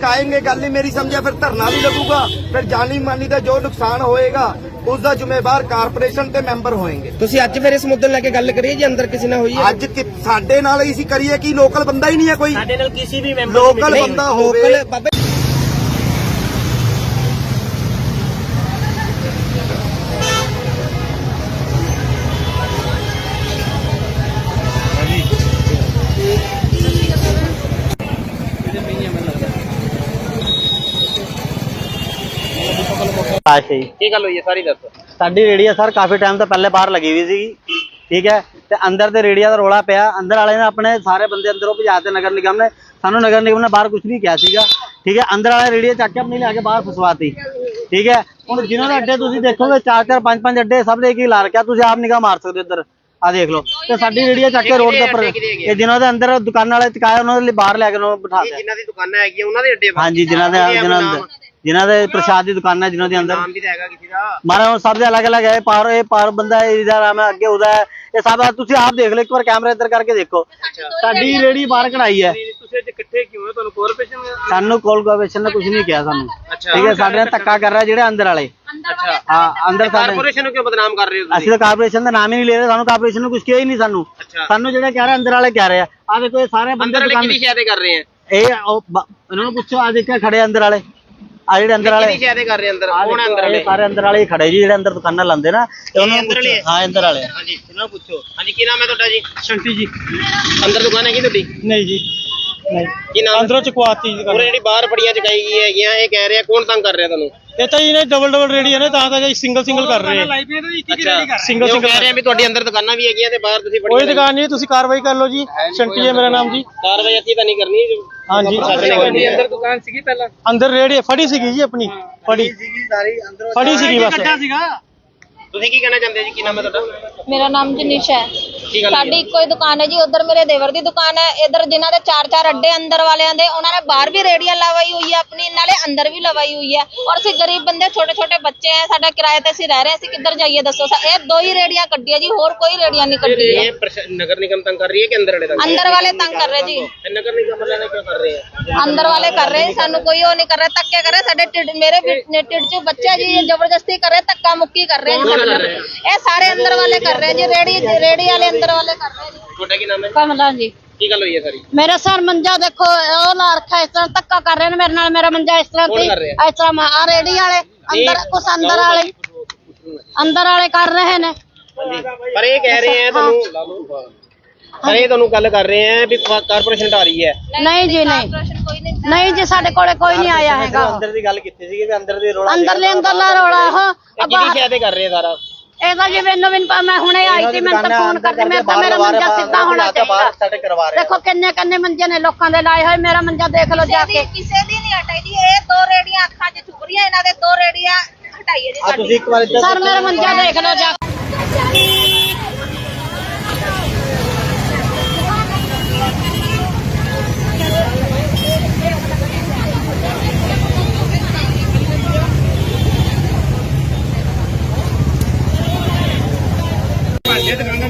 ਚਕਾਏਂਗੇ ਗੱਲ ਨਹੀਂ ਮੇਰੀ ਸਮਝਿਆ ਫਿਰ ਧਰਨਾ ਵੀ ਲੱਗੂਗਾ ਫਿਰ ਜਾਨੀ ਮਾਨੀ ਦਾ ਜੋ ਨੁਕਸਾਨ ਹੋਏਗਾ ਉਸ ਦਾ ਜ਼ਿੰਮੇਵਾਰ ਕਾਰਪੋਰੇਸ਼ਨ ਤੇ ਮੈਂਬਰ ਹੋਣਗੇ ਤੁਸੀਂ ਅੱਜ ਫਿਰ ਇਸ ਮੁੱਦੇ ਨੂੰ ਲੈ ਕੇ ਗੱਲ ਕਰੀਏ ਜੀ ਅੰਦਰ ਕਿਸੇ ਨਾਲ ਹੋਈ ਹੈ? ਅੱਜ ਕਿ ਸਾਡੇ ਨਾਲ ਹੀ ਸੀ ਕਰੀਏ ਕਿ ਲੋਕਲ ਬੰਦਾ ਹੀ ਨਹੀਂ ਹੈ ਕੋਈ? ਸਾਡੇ ਨਾਲ ਕਿਸੇ ਵੀ ਮੈਂਬਰ ਲੋਕਲ ਬੰਦਾ ਹੋਵੇ। ਲੋਕਲ ਬਾਬੇ ਕੀ ਗੱਲ ਹੋਈ ਹੈ? ਸਾਰੀ ਦੱਸੋ। ਸਾਡੀ ਰੇੜੀਆ ਸਰ ਕਾਫੀ ਟਾਈਮ ਤੋਂ ਪਹਿਲੇ ਬਾਹਰ ਲੱਗੀ ਹੋਈ ਸੀਗੀ। ਠੀਕ ਹੈ? ਤੇ ਅੰਦਰ ਤੇ ਰੇੜੀਆ ਦਾ ਰੋਲਾ ਪਿਆ। ਅੰਦਰ ਵਾਲੇ ਨੇ ਆਪਣੇ ਸਾਰੇ ਬੰਦੇ ਅੰਦਰੋਂ ਭਜਾਤੇ ਨਗਰ ਨਿਗਮ ਨੇ ਸਾਨੂੰ ਨਗਰ ਨਿਗਮ ਨੇ ਬਾਹਰ ਕੁਝ ਨਹੀਂ ਕਿਹਾ ਸੀਗਾ। ਠੀਕ ਹੈ? ਅੰਦਰ ਵਾਲੇ ਰੇੜੀਆ ਚੱਕ ਕੇ ਆਪਣੀ ਲਿਆ ਕੇ ਬਾਹਰ ਫਸਵਾਤੀ। ਠੀਕ ਹੈ? ਹੁਣ ਜਿਨ੍ਹਾਂ ਦੇ ਅੱਡੇ ਤੁਸੀਂ ਦੇਖੋਗੇ ਚਾਰ ਚਾਰ ਪੰਜ ਪੰਜ ਅੱਡੇ ਸਭ ਦੇ ਇੱਕ ਹੀ ਲਾ ਰੱਖਿਆ। ਤੁਸੀਂ ਆਪ ਨਿਗਾਹ ਮਾਰ ਸਕਦੇ ਹੋ ਇੱਧਰ। ਆ ਦੇਖ ਲਓ। ਤੇ ਸਾਡੀ ਰੇੜੀਆ ਚੱਕ ਕੇ ਰੋਡ ਦੇ ਉੱਪਰ ਇਹ ਜਿਨ੍ਹਾਂ ਦੇ ਅੰਦਰ ਦੁਕਾਨਾਂ ਵਾਲੇ ਚਕਾਇਆ ਉਹਨਾਂ ਦੇ ਲਈ ਬਾਹਰ ਲੈ ਕੇ ਉਹਨਾਂ ਨੂੰ ਬਿਠਾ ਦਿਆ ਜਿਨ੍ਹਾਂ ਦੀ ਦੁਕਾਨਾਂ ਹੈਗੀਆਂ ਉਹਨਾਂ ਦੇ ਅੱਡੇ ਹਾਂਜੀ ਜਿਨ੍ਹਾਂ ਦੇ ਜਿਨ੍ਹਾਂ ਦੇ ਜਿਨ੍ਹਾਂ ਦੇ ਪ੍ਰਸ਼ਾਦ ਦੀ ਦੁਕਾਨਾਂ ਜਿਨ੍ਹਾਂ ਦੇ ਅੰਦਰ। ਨਾਮ ਵੀ ਤਾਂ ਹੈਗਾ ਕਿਸੇ ਦਾ। ਮਾਰਾ ਸਭ ਦੇ ਅਲੱਗ ਅਲੱਗ ਹੈ ਪਾਰ ਇਹ ਪਾਰ ਬੰਦਾ ਇਹਦਾ ਨਾਮ ਹੈ ਅੱਗੇ ਉਹਦਾ ਹੈ। ਇਹ ਸਭ ਆ, ਤੁਸੀਂ ਆਪ ਦੇਖ ਲਓ ਇੱਕ ਵਾਰ ਕੈਮਰਾ ਇੱਧਰ ਕਰਕੇ ਦੇਖੋ। ਸਾਡੀ ਰੇੜੀ ਬਾਹਰ ਕਢਾਈ ਹੈ। ਤੁਸੀਂ ਅੱਜ ਇਕੱਠੇ ਕਿਉਂ ਹੋ? ਤੁਹਾਨੂੰ ਕਾਰਪੋਰੇਸ਼ਨ ਸਾਨੂੰ ਕੋਲ ਗੋਵੇਸ਼ਨ ਨੇ ਕੁਝ ਨਹੀਂ ਕਿਹਾ ਸਾਨੂੰ। ਠੀਕ ਹੈ ਸਾਡੇ ਨਾਲ ਧੱਕਾ ਕਰ ਰਿਹਾ ਜਿਹੜੇ ਅੰਦਰ ਵਾਲੇ। ਅੱਛਾ। ਹਾਂ ਅੰਦਰ ਸਾਡੇ। ਕਾਰਪੋਰੇਸ਼ਨ ਨੂੰ ਕਿਉਂ ਬਦਨਾਮ ਕਰ ਰਹੇ ਹੋ ਅਸੀਂ ਤਾਂ ਕਾਰਪੋਰੇਸ਼ਨ ਦਾ ਨਾਮ ਹੀ ਨਹੀਂ ਲੈ ਰਹੇ ਸਾਨੂੰ ਕਾਰਪੋਰੇਸ਼ਨ ਨੂੰ ਕੁਝ ਕਿਹਾ ਹੀ ਨਹੀਂ ਸਾਨੂੰ। ਸਾਨੂੰ ਜਿਹੜੇ ਕਹਿ ਰਹੇ ਅੰਦਰ ਵਾਲੇ ਕਹਿ ਰਹੇ ਆ। ਆ ਦੇਖੋ ਇਹ ਸਾਰੇ ਬੰਦੇ ਅੰਦਰ ਵਾਲੇ ਦੁਕਾਨ- ਕਿਹਦੀ ਸ਼ਿਕਾਇਤ ਕਰ ਰਹੇ ਆ? ਇਹ ਉਹ ਬ- ਇਹਨਾਂ ਨੂੰ ਪੁੱਛੋ ਆ ਦੇਖਿਆ ਖੜੇ ਅੰਦਰ ਵਾਲੇ। ਆ ਜਿਹੜੇ ਅੰਦਰ ਵਾਲੇ। ਕਿਹਦੀ ਸ਼ਿਕਾਇਤ ਕਰ ਰਹੇ ਅੰਦਰ ਕੌਣ ਅੰਦਰ ਵਾਲੇ। ਸਾਰੇ ਅੰਦਰ ਵਾਲੇ ਖੜੇ ਜੀ ਜਿਹੜੇ ਅੰਦਰ ਦੁਕਾਨਾਂ ਲਾਉਂਦੇ ਨਾ ਤੇ ਉਹਨਾਂ ਨੂੰ ਹਾਂ ਅੰਦਰ ਵਾਲੇ ਹਾਂਜੀ ਇਹਨਾਂ ਨੂੰ ਪੁੱਛੋ। ਹਾਂਜੀ ਕੀ ਨਾਮ ਹੈ ਤੁਹਾਡਾ ਜੀ? ਸ਼ੰਟੀ ਜੀ। ਅੰਦਰ ਦੁਕਾਨ ਹੈਗੀ ਤੁਹਾਡੀ? ਨਹੀਂ ਜੀ ਨਹੀਂ। ਕੀ ਨਾਮ? ਅੰਦਰੋਂ ਚਕਵਾਤੀ ਜੀ ਉਹ ਜਿਹੜੀ ਬਾਹਰ ਫੜੀਆਂ ਚਕਾਈ ਗਈ ਹੈਗੀਆਂ ਇਹ ਕਹਿ ਰਿਹਾ ਕੌਣ ਤੰਗ ਕਰ ਰਿਹਾ ਤੁਹਾਨੂੰ? ਇਹ ਤਾਂ ਜੀ ਨੇ ਡਬਲ ਡਬਲ ਰੇਡੀ ਨੇ ਤਾਂ ਤਾਂ ਸਿੰਗਲ ਸਿੰਗਲ ਕਰ ਰਹੇ ਅੱਛਾ। ਸਿੰਗਲ ਉਹ ਸਿੰਗਲ ਕਹਿ ਰਹੇ ਵੀ ਤੁਹਾਡੇ ਅੰਦਰ ਦੁਕਾਨਾਂ ਵੀ ਹੈਗੀਆਂ ਤੇ ਬਾਹਰ ਤੁਸੀਂ ਕੋਈ ਦੁਕਾਨ ਨਹੀਂ ਤੁਸੀਂ ਕਾਰਵਾਈ ਕਰ ਲਓ ਜੀ। ਸ਼ੰਟੀ ਹੈ ਮੇਰਾ ਨਾਮ ਜੀ। ਕਾਰਵਾਈ ਅਸੀਂ ਤਾਂ ਨਹੀਂ ਕਰਨੀ। ਹਾਂਜੀ। ਕਰਨੀ ਹੈ। ਦੁਕਾਨ ਸੀਗੀ ਪਹਿਲਾਂ? ਅੰਦਰ ਰੇੜੀ ਫੜੀ ਸੀਗੀ ਜੀ ਆਪਣੀ ਫੜੀ ਫੜੀ। ਸੀਗੀ ਬਸ। ਤੁਸੀਂ ਕੀ ਕਹਿਣਾ ਚਾਹੁੰਦੇ ਜੀ? ਕੀ ਨਾਮ ਹੈ ਤੁਹਾਡਾ? ਮੇਰਾ ਨਾਮ ਜਨੀਸ਼ ਹੈ। ਕੀ ਗੱਲ ਸਾਡੀ ਇੱਕੋ ਹੀ ਦੁਕਾਨ ਹੈ ਜੀ ਉਧਰ ਮੇਰੇ ਦੇਵਰ ਦੀ ਦੁਕਾਨ ਹੈ। ਇਧਰ ਜਿਨ੍ਹਾਂ ਦੇ ਚਾਰ ਚਾਰ ਅੱਡੇ ਅੰਦਰ ਵਾਲਿਆਂ ਦੇ ਉਹਨਾਂ ਨੇ ਬਾਹਰ ਵੀ ਰੇੜੀਆਂ ਲਵਾਈ ਹੋਈ ਹੈ ਆਪਣੀ ਨਾਲੇ ਅੰਦਰ ਵੀ ਲਵਾਈ ਹੋਈ ਹੈ ਔਰ ਅਸੀਂ ਗਰੀਬ ਬੰਦੇ ਛੋਟੇ ਛੋਟੇ ਬੱਚੇ ਆ ਸਾਡਾ ਕਿਰਾਏ ਤੇ ਅਸੀਂ ਰਹਿ ਰਹੇ ਹਾਂ, ਅਸੀਂ ਕਿੱਧਰ ਜਾਈਏ ਦੱਸੋ? ਸਾ- ਇਹ ਦੋ ਹੀ ਰੇੜੀਆਂ ਕੱਢੀਆਂ ਜੀ ਹੋਰ ਕੋਈ ਰੇੜੀਆਂ ਨਹੀਂ ਕੱਢੀ ਹੈ ਇਹ ਪ੍ਰਸ਼- ਨਗਰ ਨਿਗਮ ਤੰਗ ਕਰ ਰਹੀ ਹੈ ਕਿ ਅੰਦਰ ਵਾਲੇ ਤੰਗ ਅੰਦਰ ਵਾਲੇ ਤੰਗ ਕਰ ਰਹੇ ਜੀ। ਇਹ ਨਗਰ ਨਿਗਮ ਵਾਲੇ ਕਿਉਂ ਕਰ ਰਹੇ ਆ? ਅੰਦਰ ਵਾਲੇ ਕਰ ਰਹੇ ਸਾਨੂੰ ਕੋਈ ਉਹ ਨਹੀਂ ਕਰ ਰਿਹਾ ਧੱਕੇ ਕਰ ਰਹੇ ਸਾਡੇ ਢਿੱਡ ਮੇਰੇ ਵੀ- ਢਿੱਡ 'ਚ ਬੱਚਾ ਜੀ ਇਹ ਜ਼ਬਰਦਸਤੀ ਕਰ ਰਹੇ ਧੱਕਾ ਮੁੱਕੀ ਕਰ ਰਹੇ ਜੀ ਸਾਡੇ ਨਾਲ। ਇਹ ਸਾਰੇ ਅੰਦਰ ਵਾਲੇ ਕਰ ਰਹੇ ਜੀ ਰੇੜੀ ਰੇੜੀ ਵਾਲੇ ਅੰਦਰ ਵਾਲੇ ਕਰ ਰਹੇ ਜੀ। ਤੁਹਾਡਾ ਕੀ ਨਾਮ ਹੈ? ਕਮਲਾ ਜੀ। ਕੀ ਗੱਲ ਹੋਈ ਹੈ ਸਾਰੀ? ਮੇਰਾ ਸਰ ਮੰਜਾ ਦੇਖੋ ਉਹ ਲਾ ਰੱਖਾ ਇਸ ਤਰ੍ਹਾਂ ਧੱਕਾ ਕਰ ਰਹੇ ਨੇ ਮੇਰੇ ਨਾਲ ਮੇਰਾ ਮੰਜਾ ਇਸ ਤਰ੍ਹਾਂ ਕੌਣ ਤੇ ਕਰ ਰਿਹਾ? ਇਸ ਤਰ੍ਹਾਂ ਆ ਰੇੜੀ ਵਾਲੇ ਅੰਦਰ ਕੁਛ ਅੰਦਰ ਵਾਲੇ ਅੰਦਰ ਵਾਲੇ ਕਰ ਰਹੇ ਨੇ। ਪਰ ਇਹ ਕਹਿ ਰਹੇ ਆ ਤੁਹਾਨੂੰ ਪਰ ਇਹ ਤੁਹਾਨੂੰ ਗੱਲ ਕਰ ਰਹੇ ਆ ਵੀ ਕਾਰਪੋਰੇਸ਼ਨ ਢਾ ਰਹੀ ਹੈ। ਨਹੀਂ ਜੀ ਨਹੀਂ। ਨਹੀਂ ਜੀ ਸਾਡੇ ਕੋਲੇ ਕੋਈ ਨਹੀਂ ਆਇਆ ਹੈਗਾ। ਅੰਦਰ ਦੀ ਗੱਲ ਕੀਤੀ ਸੀਗੀ ਵੀ ਅੰਦਰ ਦੀ ਰੋਲਾ ਅੰਦਰਲੇ ਅੰਦਰਲਾ ਰੋਲਾ ਉਹ ਇਹ ਕਿਹਦੀ ਸ਼ਿਕਾਇਤ ਕਰ ਰਹੇ ਆ ਸਾਰਾ? ਇਹ ਤਾਂ ਜੀ ਮੈਨੂੰ ਵੀ ਮੈਂ ਹੁਣੇ ਆਈ ਸੀ ਮੈਨੂੰ ਤਾਂ ਫੋਨ ਕਰਦੇ ਮੇਰੇ ਤਾਂ ਮੇਰਾ ਮੰਜਾ ਸਿੱਧਾ ਹੋਣਾ ਚਾਹੀਦਾ। ਸਾਡੇ ਦੇਖੋ ਕਿੰਨੇ ਕਿੰਨੇ ਮੰਜੇ ਨੇ ਲੋਕਾਂ ਦੇ ਲਾਏ ਹੋਏ ਮੇਰਾ ਮੰਜਾ ਦੇਖ ਲਓ ਜਾ ਕੇ। ਕਿਸੇ ਦੀ ਨਹੀਂ ਹਟਾਈ ਜੀ ਇਹ ਦੋ ਰੇੜੀਆਂ ਅੱਖਾਂ 'ਚ ਰਹੀਆਂ ਇਹਨਾਂ ਦੇ ਦੋ ਰੇੜੀਆਂ ਹਟਾਈਏ ਜੀ ਇੱਧਰ ਸਰ ਮੇਰਾ ਮੰਜਾ ਦੇਖ ਲਓ ਜਾ ਕੇ।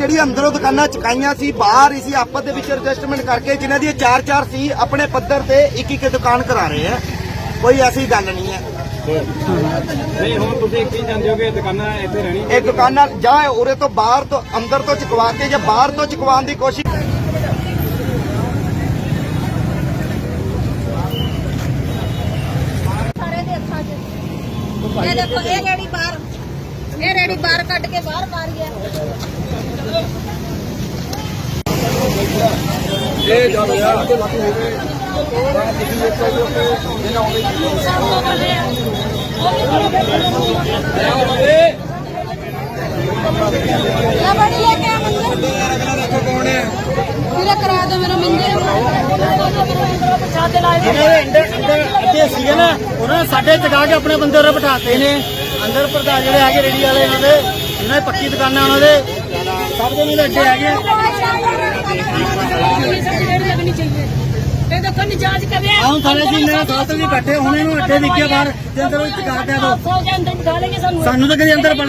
ਜਿਹੜੀ ਅੰਦਰੋਂ ਦੁਕਾਨਾਂ ਚਕਾਈਆਂ ਸੀ ਬਾਹਰ ਹੀ ਸੀ ਆਪਸ ਦੇ ਵਿੱਚ ਐਡਜਸਟਮੈਂਟ ਕਰਕੇ ਜਿਨ੍ਹਾਂ ਦੀ ਚਾਰ ਚਾਰ ਸੀ ਆਪਣੇ ਪੱਧਰ ਤੇ ਇੱਕ ਇੱਕ ਦੁਕਾਨ ਕਰਾ ਰਹੇ ਆ। ਕੋਈ ਐਸੀ ਗੱਲ ਨਹੀਂ ਹੈ। ਨਹੀਂ ਹੁਣ ਤੁਸੀਂ ਕੀ ਜਾਂਦੇ ਹੋਗੇ ਦੁਕਾਨਾਂ ਇੱਥੇ ਰਹਿਣੀ ਇਹ ਦੁਕਾਨਾਂ ਜਾਂ ਉਰੇ ਤੋਂ ਬਾਹਰ ਤੋਂ ਅੰਦਰ ਤੋਂ ਚਕਵਾ ਕੇ ਜਾਂ ਬਾਹਰ ਤੋਂ ਚਕਵਾਉਣ ਦੀ ਕੋਸ਼ਿਸ਼ ਸਾਰੇ ਦੇ ਅੱਖਾਂ 'ਚ। ਇਹ ਦੇਖੋ ਇਹ ਰੇੜੀ ਬਾਹਰ ਇਹ ਰੇੜੀ ਬਾਹਰ ਕੱਢ ਕੇ ਬਾਹਰ ਮਾਰੀ ਹੈ। ਲੈ ਬੜੀ ਲੈ ਕੇ ਆ ਮੰਜੇ ਕੌਣ ਹੈ ਵੀਰੇ ਕਰਾ ਦੇ ਮੇਰਾ ਮੰਜੇ ਬਚਾ ਲਾਏ ਜਿਹੜੇ ਅੱਡੇ ਸੀਗੇ ਨਾ, ਉਹਨਾਂ ਨੇ ਸਾਡੇ ਚਗਾ ਕੇ ਆਪਣੇ ਬੰਦੇ ਉਰੇ ਬਿਠਾਤੇ ਨੇ। ਅੰਦਰ ਪ੍ਰਧਾਨ ਜਿਹੜੇ ਹੈਗੇ ਰੇੜੀ ਵਾਲੇ ਇਹਨਾਂ ਦੇ ਇਹਨਾਂ ਦੀ ਪੱਕੀ ਦੁਕਾਨਾਂ ਉਹਨਾਂ ਦੇ। ਸਭ ਦੇ ਮੇਰੇ ਅੱਡੇ ਹੈਗੇ ਇਹ ਦੇਖੋ ਨਿਜਾਜ ਕਰ ਰਿਹਾ ਆਹ ਸਾਰੇ ਜੀ ਮੇਰੇ ਦੋਸਤ ਵੀ ਬੈਠੇ ਹੁਣ ਇਹਨੂੰ ਅੱਡੇ ਬਾਹਰ ਤੇ ਅੰਦਰ ਦੋ ਸਾਨੂੰ। ਤਾਂ ਕਦੇ ਅੰਦਰ ਬੜਨ